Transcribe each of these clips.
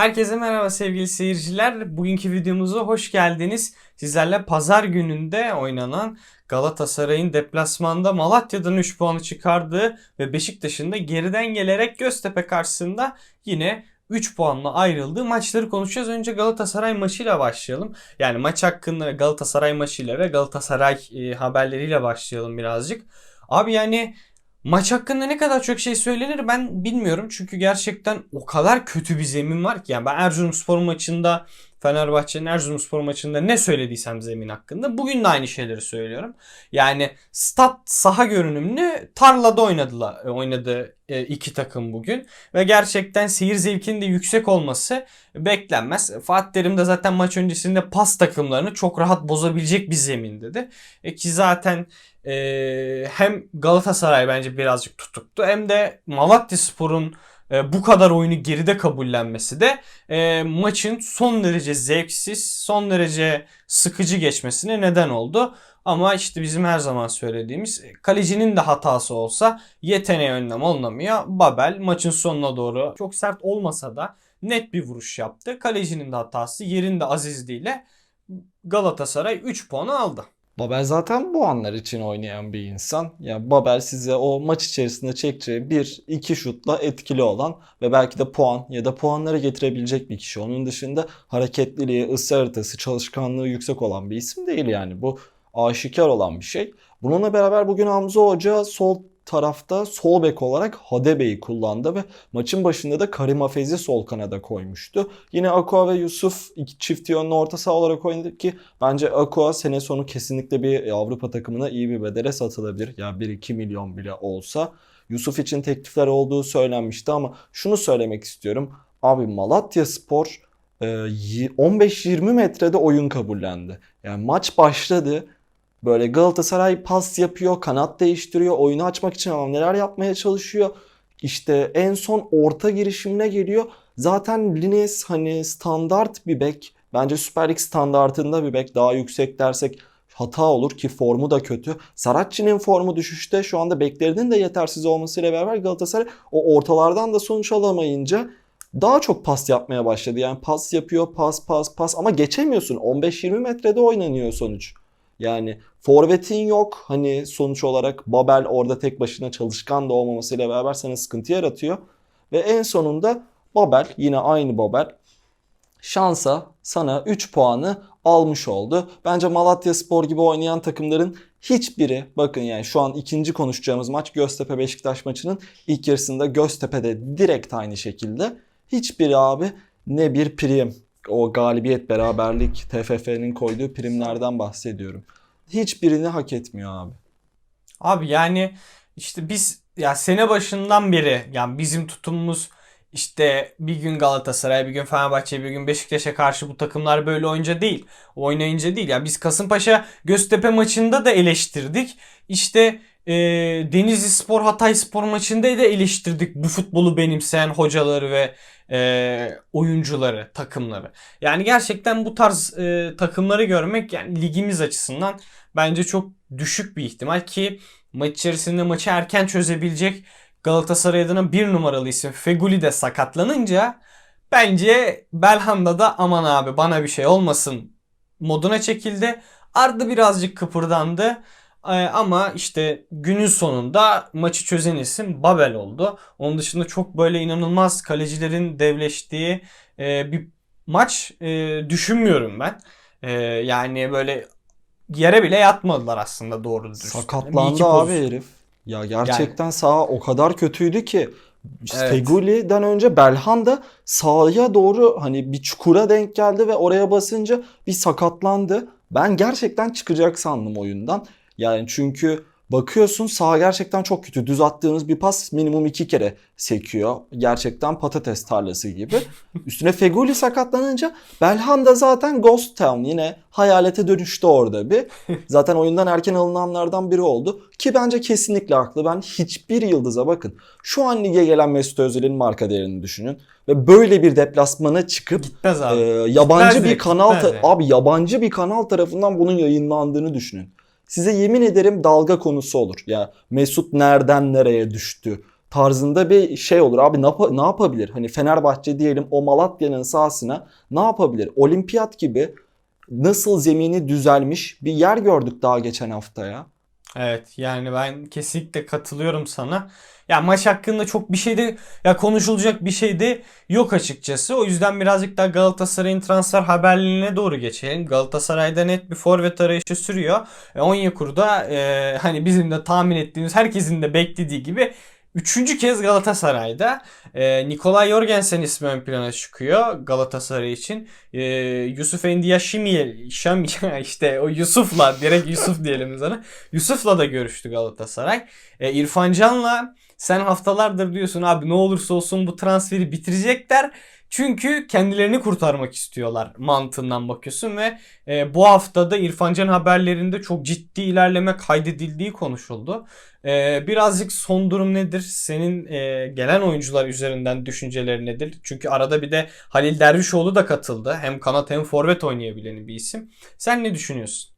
Herkese merhaba sevgili seyirciler. Bugünkü videomuza hoş geldiniz. Sizlerle pazar gününde oynanan Galatasaray'ın deplasmanda Malatya'dan 3 puanı çıkardığı ve Beşiktaş'ın da geriden gelerek Göztepe karşısında yine 3 puanla ayrıldığı maçları konuşacağız. Önce Galatasaray maçıyla başlayalım. Yani maç hakkında Galatasaray maçıyla ve Galatasaray e, haberleriyle başlayalım birazcık. Abi yani Maç hakkında ne kadar çok şey söylenir ben bilmiyorum. Çünkü gerçekten o kadar kötü bir zemin var ki. Yani ben Erzurumspor maçında Fenerbahçe'nin Erzurumspor maçında ne söylediysem zemin hakkında bugün de aynı şeyleri söylüyorum. Yani stat saha görünümlü tarlada oynadılar oynadı e, iki takım bugün ve gerçekten seyir zevkinin de yüksek olması beklenmez. Fatih Terim de zaten maç öncesinde pas takımlarını çok rahat bozabilecek bir zemin dedi. E ki zaten e, hem Galatasaray bence birazcık tutuktu hem de Malatya Spor'un e, bu kadar oyunu geride kabullenmesi de e, maçın son derece zevksiz, son derece sıkıcı geçmesine neden oldu. Ama işte bizim her zaman söylediğimiz kalecinin de hatası olsa yeteneği önlem alınamıyor. Babel maçın sonuna doğru çok sert olmasa da net bir vuruş yaptı. Kalecinin de hatası yerinde azizliğiyle Galatasaray 3 puanı aldı. Babel zaten bu anlar için oynayan bir insan. Yani Babel size o maç içerisinde çekeceği bir iki şutla etkili olan ve belki de puan ya da puanları getirebilecek bir kişi. Onun dışında hareketliliği, ısı haritası, çalışkanlığı yüksek olan bir isim değil yani. Bu aşikar olan bir şey. Bununla beraber bugün Hamza Hoca sol tarafta sol bek olarak Hadebe'yi kullandı ve maçın başında da Karim Afez'i sol kanada koymuştu. Yine Aqua ve Yusuf iki çift yönlü orta saha olarak oynadı ki bence Aqua sene sonu kesinlikle bir Avrupa takımına iyi bir bedele satılabilir. Yani 1-2 milyon bile olsa. Yusuf için teklifler olduğu söylenmişti ama şunu söylemek istiyorum. Abi Malatya Spor 15-20 metrede oyun kabullendi. Yani maç başladı. Böyle Galatasaray pas yapıyor, kanat değiştiriyor, oyunu açmak için ama neler yapmaya çalışıyor. İşte en son orta girişimine geliyor. Zaten Lines hani standart bir bek. Bence Süper Lig standartında bir bek. Daha yüksek dersek hata olur ki formu da kötü. Saratçı'nın formu düşüşte. Şu anda beklerinin de yetersiz olmasıyla beraber Galatasaray o ortalardan da sonuç alamayınca daha çok pas yapmaya başladı. Yani pas yapıyor, pas pas pas ama geçemiyorsun. 15-20 metrede oynanıyor sonuç. Yani forvetin yok. Hani sonuç olarak Babel orada tek başına çalışkan da olmamasıyla beraber sana sıkıntı yaratıyor. Ve en sonunda Babel yine aynı Babel şansa sana 3 puanı almış oldu. Bence Malatya Spor gibi oynayan takımların hiçbiri bakın yani şu an ikinci konuşacağımız maç Göztepe Beşiktaş maçının ilk yarısında Göztepe'de direkt aynı şekilde hiçbiri abi ne bir prim o galibiyet beraberlik TFF'nin koyduğu primlerden bahsediyorum. Hiçbirini hak etmiyor abi. Abi yani işte biz ya sene başından beri yani bizim tutumumuz işte bir gün Galatasaray, bir gün Fenerbahçe, bir gün Beşiktaş'a karşı bu takımlar böyle oynayınca değil. Oynayınca değil. Yani biz Kasımpaşa Göztepe maçında da eleştirdik. İşte e, Denizli Spor Hatay Spor maçında da eleştirdik bu futbolu benimseyen hocaları ve e, oyuncuları, takımları. Yani gerçekten bu tarz e, takımları görmek yani ligimiz açısından bence çok düşük bir ihtimal ki maç içerisinde maçı erken çözebilecek Galatasaray adına bir numaralı isim Feguli de sakatlanınca bence Belhanda da aman abi bana bir şey olmasın moduna çekildi. Arda birazcık kıpırdandı. Ee, ama işte günün sonunda maçı çözen isim Babel oldu. Onun dışında çok böyle inanılmaz kalecilerin devleştiği e, bir maç e, düşünmüyorum ben. E, yani böyle yere bile yatmadılar aslında doğru dürüst. Sakatlandı abi herif. Ya gerçekten yani, sağ o kadar kötüydü ki evet. Feguli'den önce Belhanda sahaya doğru hani bir çukura denk geldi ve oraya basınca bir sakatlandı. Ben gerçekten çıkacak sandım oyundan. Yani çünkü bakıyorsun sağ gerçekten çok kötü. Düz attığınız bir pas minimum iki kere sekiyor. Gerçekten patates tarlası gibi. Üstüne Feguli sakatlanınca Belhanda zaten Ghost Town yine hayalete dönüştü orada bir. Zaten oyundan erken alınanlardan biri oldu. Ki bence kesinlikle haklı. Ben hiçbir yıldıza bakın. Şu an lige gelen Mesut Özil'in marka değerini düşünün. Ve böyle bir deplasmana çıkıp. E, yabancı Gitmez bir direkt, kanal gitmez yani. abi yabancı bir kanal tarafından bunun yayınlandığını düşünün. Size yemin ederim dalga konusu olur. Ya Mesut nereden nereye düştü? tarzında bir şey olur. Abi ne, yapa- ne yapabilir? Hani Fenerbahçe diyelim o Malatya'nın sahasına ne yapabilir? Olimpiyat gibi nasıl zemini düzelmiş bir yer gördük daha geçen hafta ya. Evet yani ben kesinlikle katılıyorum sana. Ya maç hakkında çok bir şey de ya konuşulacak bir şey de yok açıkçası. O yüzden birazcık daha Galatasaray'ın transfer haberlerine doğru geçelim. Galatasaray'da net bir forvet arayışı sürüyor. E, Onyekuru'da e, hani bizim de tahmin ettiğimiz herkesin de beklediği gibi Üçüncü kez Galatasaray'da e, Nikolay Jorgensen ismi ön plana çıkıyor Galatasaray için. E, Yusuf Endiashimiye Şam işte o Yusuf'la direkt Yusuf diyelim sana. Yusuf'la da görüştü Galatasaray. E, İrfan Can'la sen haftalardır diyorsun abi ne olursa olsun bu transferi bitirecekler. Çünkü kendilerini kurtarmak istiyorlar mantığından bakıyorsun ve e, bu haftada İrfan Can haberlerinde çok ciddi ilerleme kaydedildiği konuşuldu. E, birazcık son durum nedir? Senin e, gelen oyuncular üzerinden düşünceleri nedir? Çünkü arada bir de Halil Dervişoğlu da katıldı. Hem kanat hem forvet oynayabilen bir isim. Sen ne düşünüyorsun?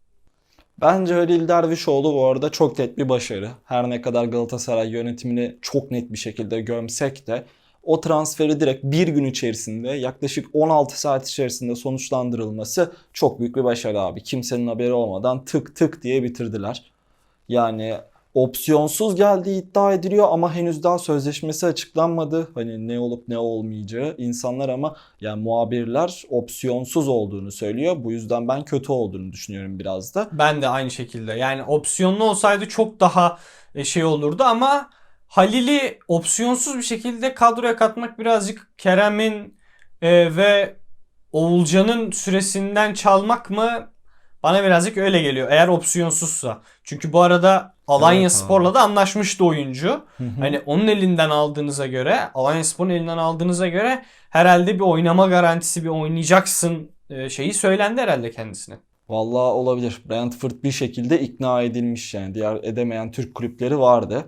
Bence Halil Dervişoğlu bu arada çok net bir başarı. Her ne kadar Galatasaray yönetimini çok net bir şekilde gömsek de o transferi direkt bir gün içerisinde yaklaşık 16 saat içerisinde sonuçlandırılması çok büyük bir başarı abi. Kimsenin haberi olmadan tık tık diye bitirdiler. Yani opsiyonsuz geldiği iddia ediliyor ama henüz daha sözleşmesi açıklanmadı. Hani ne olup ne olmayacağı insanlar ama yani muhabirler opsiyonsuz olduğunu söylüyor. Bu yüzden ben kötü olduğunu düşünüyorum biraz da. Ben de aynı şekilde. Yani opsiyonlu olsaydı çok daha e, şey olurdu ama Halil'i opsiyonsuz bir şekilde kadroya katmak birazcık Kerem'in e, ve Oğulcan'ın süresinden çalmak mı? Bana birazcık öyle geliyor. Eğer opsiyonsuzsa. Çünkü bu arada Alanya Evet abi. Spor'la da anlaşmıştı oyuncu. Hı hı. Hani onun elinden aldığınıza göre, Alanya Spor'un elinden aldığınıza göre herhalde bir oynama garantisi, bir oynayacaksın e, şeyi söylendi herhalde kendisine. Vallahi olabilir. Brentford bir şekilde ikna edilmiş yani. Diğer edemeyen Türk kulüpleri vardı.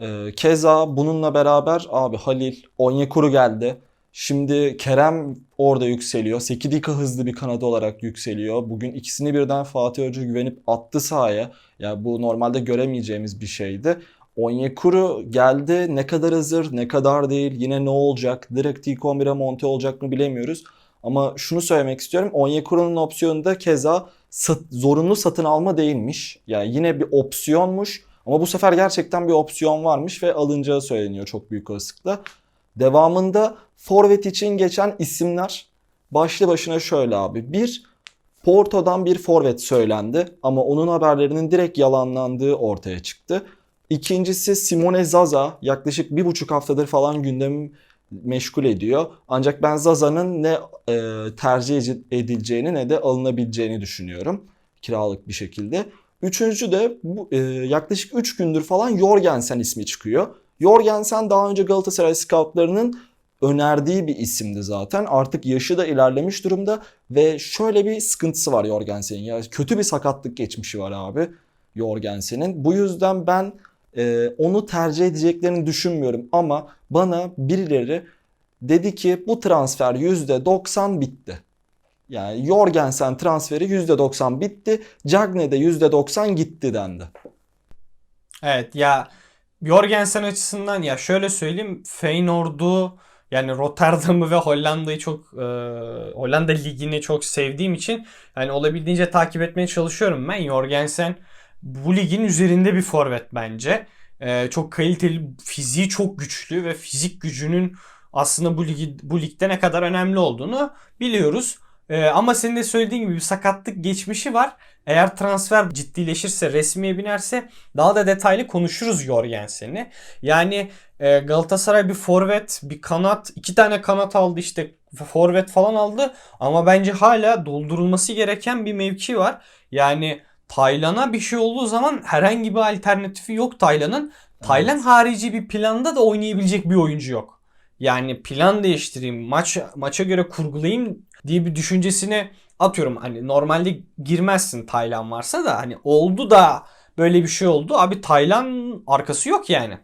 Ee, keza bununla beraber abi Halil, Onyekuru geldi. Şimdi Kerem orada yükseliyor. Sekidika hızlı bir kanat olarak yükseliyor. Bugün ikisini birden Fatih Hoca güvenip attı sahaya. Ya bu normalde göremeyeceğimiz bir şeydi. Onyekuru geldi. Ne kadar hazır, ne kadar değil, yine ne olacak? Direkt ilk 11'e monte olacak mı bilemiyoruz. Ama şunu söylemek istiyorum. Onyekuru'nun opsiyonu da keza sat- zorunlu satın alma değilmiş. Yani yine bir opsiyonmuş. Ama bu sefer gerçekten bir opsiyon varmış ve alınacağı söyleniyor çok büyük olasılıkla. Devamında forvet için geçen isimler başlı başına şöyle abi. Bir, Porto'dan bir forvet söylendi ama onun haberlerinin direkt yalanlandığı ortaya çıktı. İkincisi Simone Zaza yaklaşık bir buçuk haftadır falan gündemi meşgul ediyor. Ancak ben Zaza'nın ne e, tercih edi- edileceğini ne de alınabileceğini düşünüyorum. Kiralık bir şekilde. Üçüncü de bu, e, yaklaşık 3 gündür falan Jorgensen ismi çıkıyor. Jorgensen daha önce Galatasaray scoutlarının önerdiği bir isimdi zaten. Artık yaşı da ilerlemiş durumda ve şöyle bir sıkıntısı var Jorgensen'in. Ya kötü bir sakatlık geçmişi var abi Jorgensen'in. Bu yüzden ben e, onu tercih edeceklerini düşünmüyorum ama bana birileri dedi ki bu transfer %90 bitti. Yani Jorgensen transferi %90 bitti. Cagne de %90 gitti dendi. Evet ya Jorgensen açısından ya şöyle söyleyeyim Feyenoord'u yani Rotterdam'ı ve Hollanda'yı çok e, Hollanda ligini çok sevdiğim için yani olabildiğince takip etmeye çalışıyorum ben. Jorgensen bu ligin üzerinde bir forvet bence. E, çok kaliteli, fiziği çok güçlü ve fizik gücünün aslında bu ligi bu ligde ne kadar önemli olduğunu biliyoruz. E, ama senin de söylediğin gibi bir sakatlık geçmişi var. Eğer transfer ciddileşirse, resmiye binerse daha da detaylı konuşuruz Jorgensen'i. Yani e, Galatasaray bir forvet, bir kanat, iki tane kanat aldı işte forvet falan aldı. Ama bence hala doldurulması gereken bir mevki var. Yani Taylan'a bir şey olduğu zaman herhangi bir alternatifi yok Taylan'ın. Taylan harici bir planda da oynayabilecek bir oyuncu yok. Yani plan değiştireyim, maç maça göre kurgulayayım diye bir düşüncesine atıyorum hani normalde girmezsin Taylan varsa da hani oldu da böyle bir şey oldu. Abi Taylan arkası yok yani.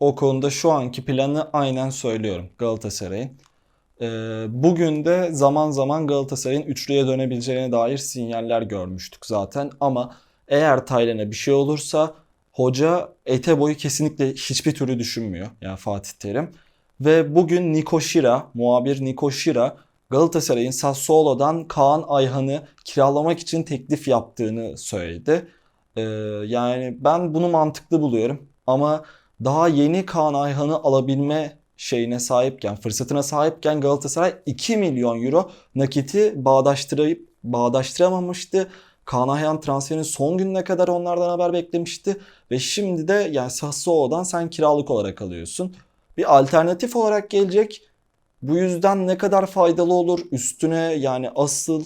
O konuda şu anki planı aynen söylüyorum Galatasaray'ın. Ee, bugün de zaman zaman Galatasaray'ın üçlüye dönebileceğine dair sinyaller görmüştük zaten. Ama eğer Taylan'a bir şey olursa Hoca ete boyu kesinlikle hiçbir türlü düşünmüyor. Yani Fatih Terim. Ve bugün Niko Şira, muhabir Niko Şira Galatasaray'ın Sassuolo'dan Kaan Ayhan'ı kiralamak için teklif yaptığını söyledi. Ee, yani ben bunu mantıklı buluyorum. Ama daha yeni Kaan Ayhan'ı alabilme şeyine sahipken, fırsatına sahipken Galatasaray 2 milyon euro nakiti bağdaştırıp bağdaştıramamıştı. Kaan Ayhan transferinin son gününe kadar onlardan haber beklemişti. Ve şimdi de yani Sassuolo'dan sen kiralık olarak alıyorsun. Bir alternatif olarak gelecek. Bu yüzden ne kadar faydalı olur üstüne yani asıl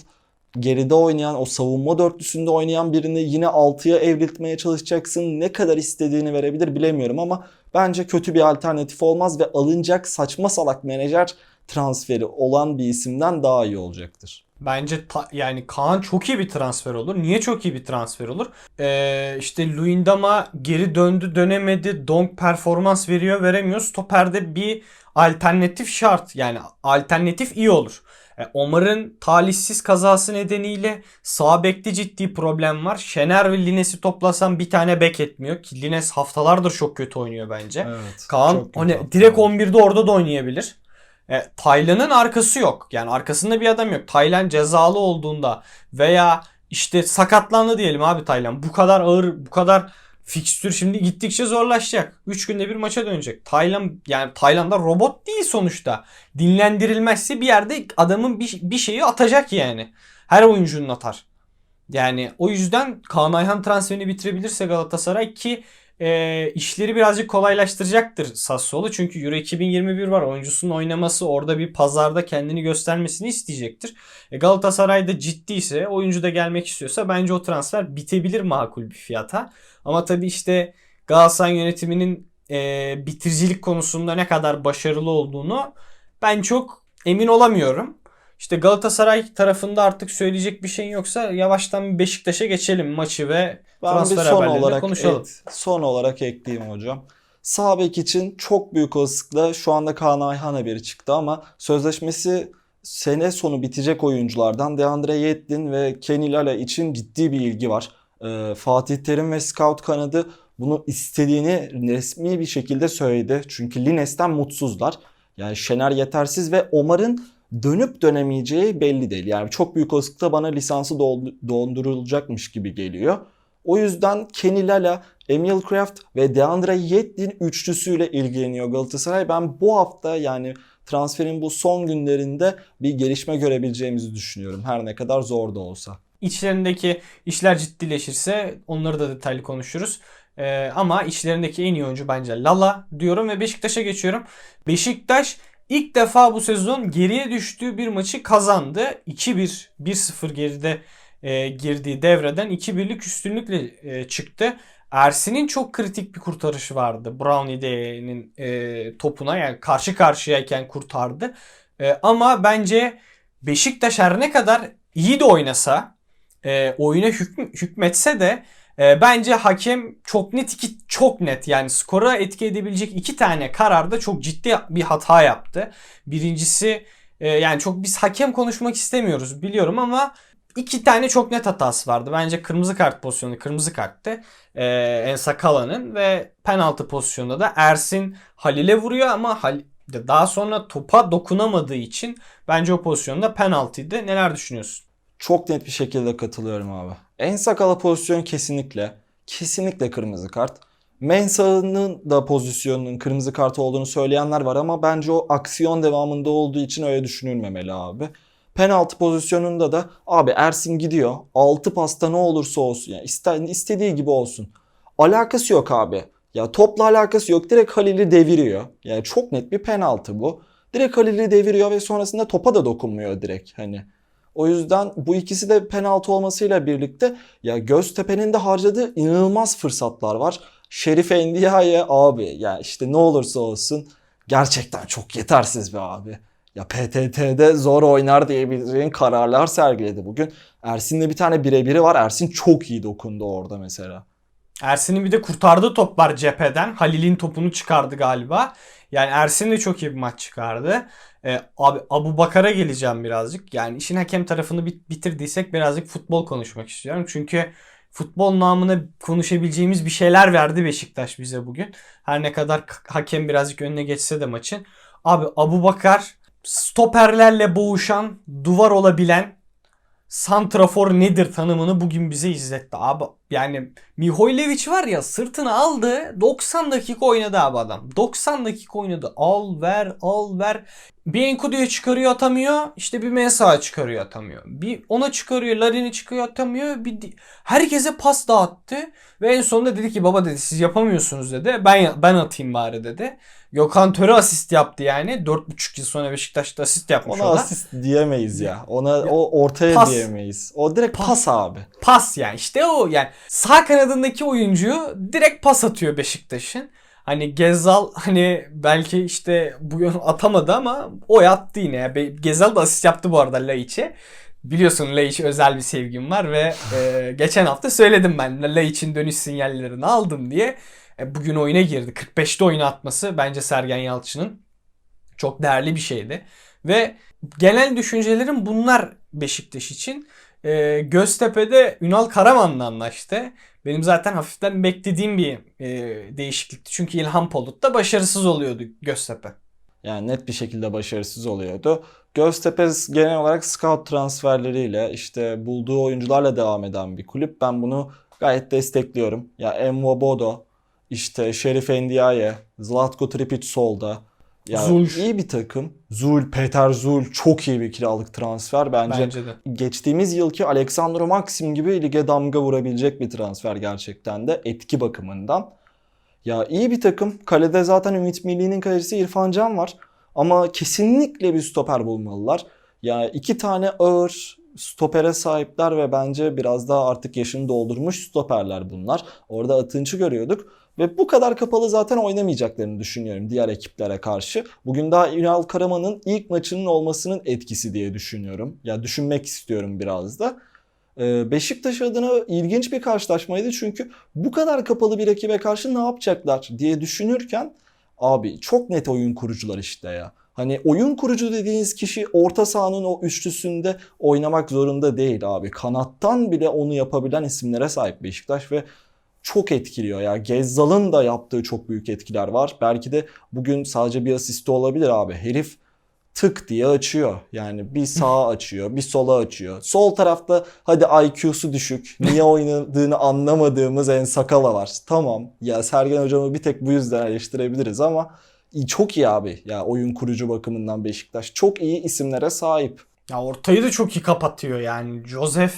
geride oynayan o savunma dörtlüsünde oynayan birini yine 6'ya evriltmeye çalışacaksın. Ne kadar istediğini verebilir bilemiyorum ama bence kötü bir alternatif olmaz ve alınacak saçma salak menajer transferi olan bir isimden daha iyi olacaktır. Bence ta- yani Kaan çok iyi bir transfer olur. Niye çok iyi bir transfer olur? Ee, işte Luyendama geri döndü dönemedi. Donk performans veriyor veremiyor. Stoper'de bir alternatif şart. Yani alternatif iyi olur. E, Omar'ın talihsiz kazası nedeniyle sağ bekte ciddi problem var. Şener ve Lines'i toplasan bir tane bek etmiyor. Ki Lines haftalardır çok kötü oynuyor bence. Evet. Kaan hani direkt 11'de orada da oynayabilir. E, Taylan'ın arkası yok. Yani arkasında bir adam yok. Taylan cezalı olduğunda veya işte sakatlandı diyelim abi Taylan. Bu kadar ağır, bu kadar fikstür şimdi gittikçe zorlaşacak. 3 günde bir maça dönecek. Taylan yani Tayland'da robot değil sonuçta. Dinlendirilmezse bir yerde adamın bir, bir şeyi atacak yani. Her oyuncunun atar. Yani o yüzden Kaan Ayhan transferini bitirebilirse Galatasaray ki e, işleri birazcık kolaylaştıracaktır Sassuolo. Çünkü Euro 2021 var. Oyuncusunun oynaması orada bir pazarda kendini göstermesini isteyecektir. E, Galatasaray'da ciddiyse oyuncu da gelmek istiyorsa bence o transfer bitebilir makul bir fiyata. Ama tabii işte Galatasaray yönetiminin e, bitiricilik konusunda ne kadar başarılı olduğunu ben çok emin olamıyorum. İşte Galatasaray tarafında artık söyleyecek bir şeyin yoksa yavaştan bir Beşiktaş'a geçelim maçı ve Ben bir transfer son haberlerini olarak konuşalım. evet, son olarak ekleyeyim hocam. Sağ bek için çok büyük olasılıkla şu anda Kaan Ayhan haberi çıktı ama sözleşmesi sene sonu bitecek oyunculardan Deandre Yedlin ve Kenny Lala için ciddi bir ilgi var. Ee, Fatih Terim ve Scout kanadı bunu istediğini resmi bir şekilde söyledi. Çünkü Lines'ten mutsuzlar. Yani Şener yetersiz ve Omar'ın dönüp dönemeyeceği belli değil. Yani çok büyük olasılıkla bana lisansı dondurulacakmış gibi geliyor. O yüzden Kenny Lala, Emil Kraft ve Deandre Yedlin üçlüsüyle ilgileniyor Galatasaray. Ben bu hafta yani transferin bu son günlerinde bir gelişme görebileceğimizi düşünüyorum. Her ne kadar zor da olsa. İçlerindeki işler ciddileşirse onları da detaylı konuşuruz. Ee, ama içlerindeki en iyi oyuncu bence Lala diyorum ve Beşiktaş'a geçiyorum. Beşiktaş ilk defa bu sezon geriye düştüğü bir maçı kazandı. 2-1, 1-0 geride e, girdiği devreden 2-1'lik üstünlükle e, çıktı. Ersin'in çok kritik bir kurtarışı vardı. Brownie'nin e, topuna yani karşı karşıyayken kurtardı. E, ama bence Beşiktaş her ne kadar iyi de oynasa e, oyuna hükm- hükmetse de e, bence hakem çok net iki çok net yani skora etki edebilecek iki tane kararda çok ciddi bir hata yaptı. Birincisi e, yani çok biz hakem konuşmak istemiyoruz biliyorum ama iki tane çok net hatası vardı. Bence kırmızı kart pozisyonu kırmızı karttı. E, Ensa Kala'nın ve penaltı pozisyonunda da Ersin Halil'e vuruyor ama Hal daha sonra topa dokunamadığı için bence o pozisyonda penaltıydı. Neler düşünüyorsun? Çok net bir şekilde katılıyorum abi. En sakala pozisyon kesinlikle. Kesinlikle kırmızı kart. Mensah'ın da pozisyonunun kırmızı kart olduğunu söyleyenler var ama bence o aksiyon devamında olduğu için öyle düşünülmemeli abi. Penaltı pozisyonunda da abi Ersin gidiyor. 6 pasta ne olursa olsun. Yani iste- istediği gibi olsun. Alakası yok abi. Ya topla alakası yok. Direkt Halil'i deviriyor. Yani çok net bir penaltı bu. Direkt Halil'i deviriyor ve sonrasında topa da dokunmuyor direkt hani. O yüzden bu ikisi de penaltı olmasıyla birlikte ya Göztepe'nin de harcadığı inanılmaz fırsatlar var. Şerif Endia'ya abi ya işte ne olursa olsun gerçekten çok yetersiz bir abi. Ya PTT'de zor oynar diyebileceğin kararlar sergiledi bugün. Ersin'le bir tane birebiri var. Ersin çok iyi dokundu orada mesela. Ersin'in bir de kurtardığı top var cepheden. Halil'in topunu çıkardı galiba. Yani Ersin de çok iyi bir maç çıkardı. Ee, abi Abu Bakar'a geleceğim birazcık. Yani işin hakem tarafını bit- bitirdiysek birazcık futbol konuşmak istiyorum. Çünkü futbol namına konuşabileceğimiz bir şeyler verdi Beşiktaş bize bugün. Her ne kadar hakem birazcık önüne geçse de maçın. Abi Abu Bakar stoperlerle boğuşan, duvar olabilen santrafor nedir tanımını bugün bize izletti. Abi yani Mihojlovic var ya sırtını aldı 90 dakika oynadı abi adam. 90 dakika oynadı. Al ver al ver. Bir Enkudu'ya çıkarıyor atamıyor. İşte bir Mensah'a çıkarıyor atamıyor. Bir ona çıkarıyor Larin'i çıkarıyor atamıyor. Bir herkese pas dağıttı. Ve en sonunda dedi ki baba dedi siz yapamıyorsunuz dedi. Ben ben atayım bari dedi. Gökhan Töre asist yaptı yani. 4,5 yıl sonra Beşiktaş'ta asist yapmış Ona o da. asist diyemeyiz ya. Ona o ortaya Pas. diyemeyiz. O direkt pas, abi. Pas yani işte o yani sağ kanadındaki oyuncu direkt pas atıyor Beşiktaş'ın. Hani Gezal hani belki işte bugün atamadı ama o attı yine. Be- Gezal da asist yaptı bu arada Laiç'e. Biliyorsun Laiç'e özel bir sevgim var ve e, geçen hafta söyledim ben Laiç'in dönüş sinyallerini aldım diye. E, bugün oyuna girdi. 45'te oyuna atması bence Sergen Yalçın'ın çok değerli bir şeydi. Ve genel düşüncelerim bunlar Beşiktaş için. E, Göztepe'de Ünal Karaman'la anlaştı. Benim zaten hafiften beklediğim bir e, değişiklikti. Çünkü İlhan Polut da başarısız oluyordu Göztepe. Yani net bir şekilde başarısız oluyordu. Göztepe genel olarak scout transferleriyle işte bulduğu oyuncularla devam eden bir kulüp. Ben bunu gayet destekliyorum. Ya Emre Bodo, işte Şerif Endiaye, Zlatko Tripic solda. Ya Zul. iyi bir takım. Zul, Peter Zul çok iyi bir kiralık transfer bence. Bence de. Geçtiğimiz yılki Alexandro Maxim gibi lige damga vurabilecek bir transfer gerçekten de etki bakımından. Ya iyi bir takım. Kalede zaten Ümit Milli'nin kalecisi İrfan Can var. Ama kesinlikle bir stoper bulmalılar. Ya iki tane ağır stopere sahipler ve bence biraz daha artık yaşını doldurmuş stoperler bunlar. Orada Atınç'ı görüyorduk. Ve bu kadar kapalı zaten oynamayacaklarını düşünüyorum diğer ekiplere karşı. Bugün daha Ünal Karaman'ın ilk maçının olmasının etkisi diye düşünüyorum. Ya düşünmek istiyorum biraz da. Ee, Beşiktaş adına ilginç bir karşılaşmaydı çünkü bu kadar kapalı bir ekibe karşı ne yapacaklar diye düşünürken abi çok net oyun kurucular işte ya. Hani oyun kurucu dediğiniz kişi orta sahanın o üçlüsünde oynamak zorunda değil abi. Kanattan bile onu yapabilen isimlere sahip Beşiktaş ve çok etkiliyor ya. Gezzal'ın da yaptığı çok büyük etkiler var. Belki de bugün sadece bir asisti olabilir abi. Herif tık diye açıyor. Yani bir sağa açıyor, bir sola açıyor. Sol tarafta hadi IQ'su düşük, niye oynadığını anlamadığımız En Sakala var. Tamam ya Sergen hocamı bir tek bu yüzden eleştirebiliriz ama çok iyi abi. Ya oyun kurucu bakımından Beşiktaş çok iyi isimlere sahip. Ya ortayı da çok iyi kapatıyor yani. Joseph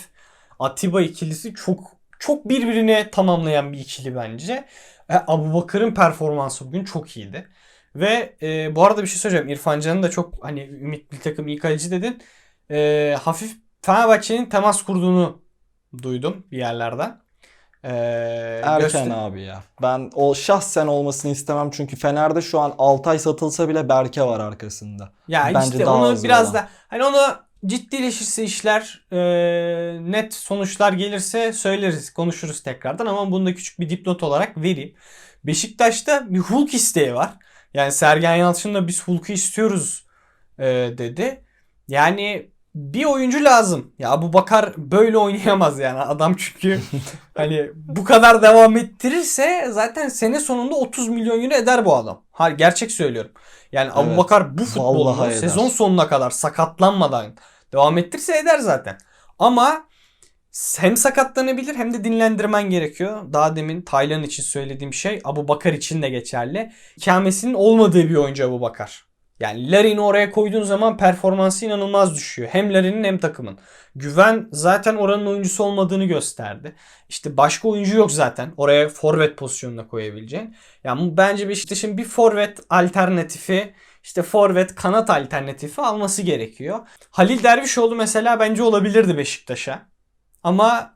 Atiba ikilisi çok çok birbirine tamamlayan bir ikili bence. E, Abu Bakır'ın performansı bugün çok iyiydi. Ve e, bu arada bir şey söyleyeceğim. İrfan Can'ın da çok hani ümit bir takım iyi kaleci dedin. E, hafif Fenerbahçe'nin temas kurduğunu duydum bir yerlerden. E, Erken göster- abi ya. Ben o şahsen olmasını istemem çünkü Fener'de şu an Altay satılsa bile Berke var arkasında. Ya Bence işte daha onu biraz olan. da hani onu ciddileşirse işler e, net sonuçlar gelirse söyleriz konuşuruz tekrardan ama bunu da küçük bir dipnot olarak vereyim. Beşiktaş'ta bir Hulk isteği var. Yani Sergen Yalçın'la biz Hulk'u istiyoruz e, dedi. Yani bir oyuncu lazım. Ya bu Bakar böyle oynayamaz yani adam çünkü hani bu kadar devam ettirirse zaten sene sonunda 30 milyon euro eder bu adam. Ha gerçek söylüyorum. Yani Abu Evet, Bakar bu eder. sezon sonuna kadar sakatlanmadan devam ettirse eder zaten. Ama hem sakatlanabilir hem de dinlendirmen gerekiyor. Daha demin Taylan için söylediğim şey Abu Bakar için de geçerli. İkamesinin olmadığı bir oyuncu Abu Bakar. Yani Larin'i oraya koyduğun zaman performansı inanılmaz düşüyor. Hem Larin'in hem takımın. Güven zaten oranın oyuncusu olmadığını gösterdi. İşte başka oyuncu yok zaten. Oraya forvet pozisyonuna koyabileceğin. Yani bu bence Beşiktaş'ın bir forvet alternatifi işte forvet kanat alternatifi alması gerekiyor. Halil Dervişoğlu mesela bence olabilirdi Beşiktaş'a. Ama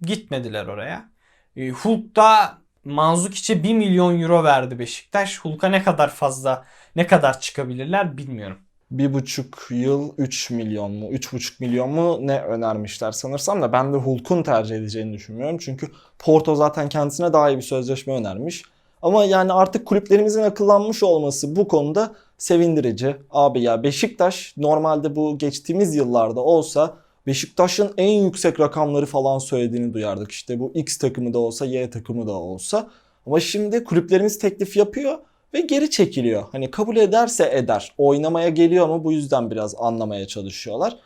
gitmediler oraya. E, Hulk da Manzukic'e 1 milyon euro verdi Beşiktaş. Hulk'a ne kadar fazla ne kadar çıkabilirler bilmiyorum. Bir buçuk yıl 3 milyon mu 3,5 milyon mu ne önermişler sanırsam da ben de Hulk'un tercih edeceğini düşünmüyorum. Çünkü Porto zaten kendisine daha iyi bir sözleşme önermiş. Ama yani artık kulüplerimizin akıllanmış olması bu konuda sevindirici. Abi ya Beşiktaş normalde bu geçtiğimiz yıllarda olsa Beşiktaş'ın en yüksek rakamları falan söylediğini duyardık. İşte bu X takımı da olsa Y takımı da olsa. Ama şimdi kulüplerimiz teklif yapıyor ve geri çekiliyor. Hani kabul ederse eder. Oynamaya geliyor ama bu yüzden biraz anlamaya çalışıyorlar.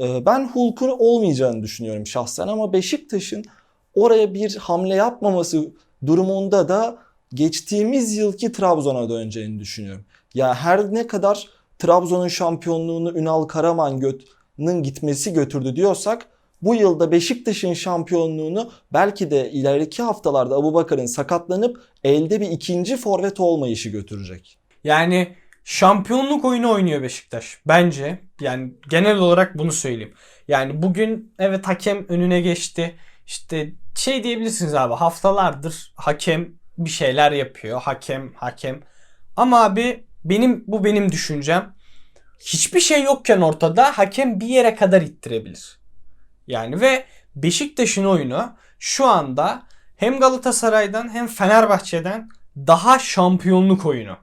Ee, Ben Hulk'un olmayacağını düşünüyorum şahsen ama Beşiktaş'ın oraya bir hamle yapmaması durumunda da geçtiğimiz yılki Trabzon'a döneceğini düşünüyorum. Ya her ne kadar Trabzon'un şampiyonluğunu Ünal Karaman'ın gitmesi götürdü diyorsak bu yılda Beşiktaş'ın şampiyonluğunu belki de ileriki haftalarda Abubakar'ın sakatlanıp elde bir ikinci forvet olmayışı götürecek. Yani şampiyonluk oyunu oynuyor Beşiktaş. Bence yani genel olarak bunu söyleyeyim. Yani bugün evet hakem önüne geçti. İşte şey diyebilirsiniz abi haftalardır hakem bir şeyler yapıyor. Hakem hakem. Ama abi benim bu benim düşüncem. Hiçbir şey yokken ortada hakem bir yere kadar ittirebilir. Yani ve Beşiktaş'ın oyunu şu anda hem Galatasaray'dan hem Fenerbahçe'den daha şampiyonluk oyunu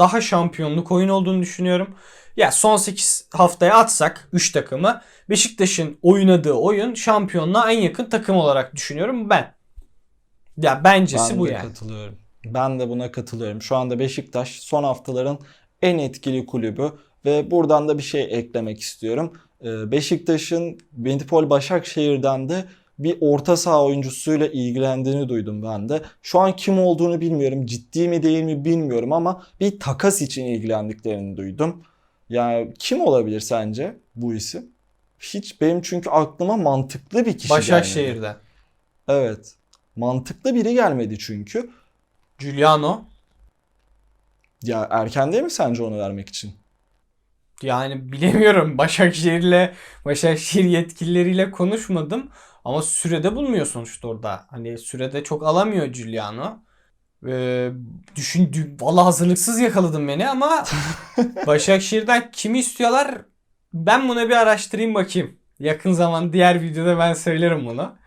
daha şampiyonluk oyun olduğunu düşünüyorum. Ya son 8 haftaya atsak 3 takımı Beşiktaş'ın oynadığı oyun şampiyonluğa en yakın takım olarak düşünüyorum ben. Ya bencesi Ben bu yani. katılıyorum. Ben de buna katılıyorum. Şu anda Beşiktaş son haftaların en etkili kulübü ve buradan da bir şey eklemek istiyorum. Ee, Beşiktaş'ın Bentipol Başakşehir'den de bir orta saha oyuncusuyla ilgilendiğini duydum ben de. Şu an kim olduğunu bilmiyorum. Ciddi mi değil mi bilmiyorum ama bir takas için ilgilendiklerini duydum. Yani kim olabilir sence bu isim? Hiç benim çünkü aklıma mantıklı bir kişi gelmedi. Başakşehir'den. Evet. Mantıklı biri gelmedi çünkü. Giuliano. Ya erken değil mi sence onu vermek için? Yani bilemiyorum. Başakşehir'le Başakşehir yetkilileriyle konuşmadım. Ama sürede bulmuyor sonuçta orada. Hani sürede çok alamıyor Giuliano. Ee, düşün, dü- vallahi hazırlıksız yakaladın beni ama Başakşehir'den kimi istiyorlar? Ben buna bir araştırayım bakayım. Yakın zaman diğer videoda ben söylerim bunu.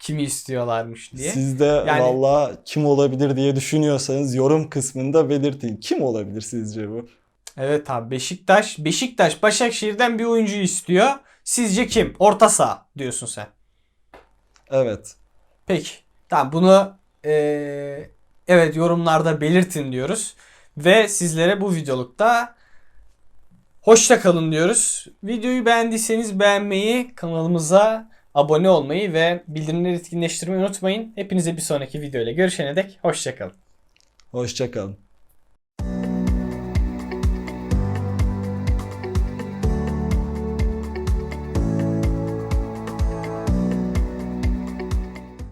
Kimi istiyorlarmış diye. Siz de Yani- valla kim olabilir diye düşünüyorsanız yorum kısmında belirtin. Kim olabilir sizce bu? Evet abi Beşiktaş Beşiktaş Başakşehir'den bir oyuncu istiyor. Sizce kim? Orta saha diyorsun sen. Evet. Peki. Tamam bunu eee, evet yorumlarda belirtin diyoruz. Ve sizlere bu videolukta hoşça kalın diyoruz. Videoyu beğendiyseniz beğenmeyi, kanalımıza abone olmayı ve bildirimleri etkinleştirmeyi unutmayın. Hepinize bir sonraki videoyla görüşene dek hoşça kalın. Hoşçakalın.